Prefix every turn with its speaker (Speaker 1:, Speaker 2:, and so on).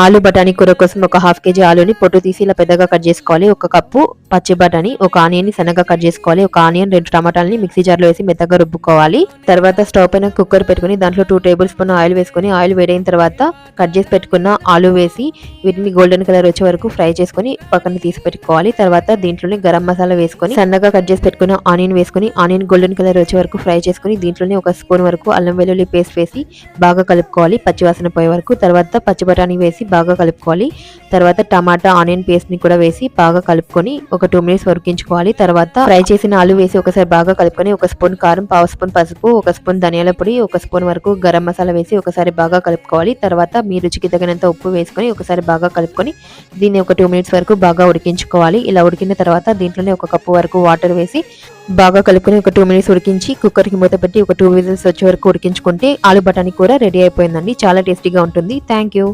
Speaker 1: ఆలు బఠానీ కూర కోసం ఒక హాఫ్ కేజీ ఆలుని పొట్టు తీసి ఇలా పెద్దగా కట్ చేసుకోవాలి. ఒక కప్పు పచ్చి బఠానీ ఒక ఆనియన్ని సన్నగా కట్ చేసుకోవాలి. ఒక ఆనియన్ రెండు టమాటాలని మిక్సీ జార్లో వేసి మెత్తగా రుబ్బుకోవాలి. తర్వాత స్టవ్ పైన కుక్కర్ పెట్టుకుని దాంట్లో టూ టేబుల్ స్పూన్ ఆయిల్ వేసుకొని ఆయిల్ వేడైన తర్వాత కట్ చేసి పెట్టుకున్న ఆలు వేసి వీటిని గోల్డెన్ కలర్ వచ్చే వరకు ఫ్రై చేసుకొని పక్కన తీసి పెట్టుకోవాలి. తర్వాత దీంట్లోనే గరం మసాలా వేసుకొని సన్నగా కట్ చేసి పెట్టుకున్న ఆనియన్ వేసుకొని ఆనియన్ గోల్డెన్ కలర్ వచ్చే వరకు ఫ్రై చేసుకొని దీంట్లోనే ఒక స్పూన్ వరకు అల్లం వెల్లుల్లి పేస్ట్ వేసి బాగా కలుపుకోవాలి. పచ్చివాసన పోయే వరకు. తర్వాత పచ్చి బఠానీ వేసి బాగా కలుపుకోవాలి. తర్వాత టమాటా ఆనియన్ పేస్ట్ని కూడా వేసి బాగా కలుపుకొని ఒక టూ మినిట్స్ ఉడికించుకోవాలి తర్వాత ఫ్రై చేసిన ఆలు వేసి ఒకసారి బాగా కలుపుకొని ఒక స్పూన్ కారం పావు స్పూన్ పసుపు ఒక స్పూన్ ధనియాల పొడి ఒక స్పూన్ వరకు గరం మసాలా వేసి ఒకసారి బాగా కలుపుకోవాలి. తర్వాత మీ రుచికి తగినంత ఉప్పు వేసుకొని ఒకసారి బాగా కలుపుకొని దీన్ని ఒక టూ మినిట్స్ వరకు బాగా ఉడికించుకోవాలి. ఇలా ఉడికిన తర్వాత దీంట్లోనే ఒక కప్పు వరకు వాటర్ వేసి బాగా కలుపుకొని ఒక టూ మినిట్స్ ఉడికించి కుక్కర్కి మూత పెట్టి ఒక టూ విజిల్స్ వచ్చే వరకు ఉడికించుకుంటే ఆలు బఠానీ కూర రెడీ అయిపోయిందండి. చాలా టేస్టీగా ఉంటుంది. Thank you.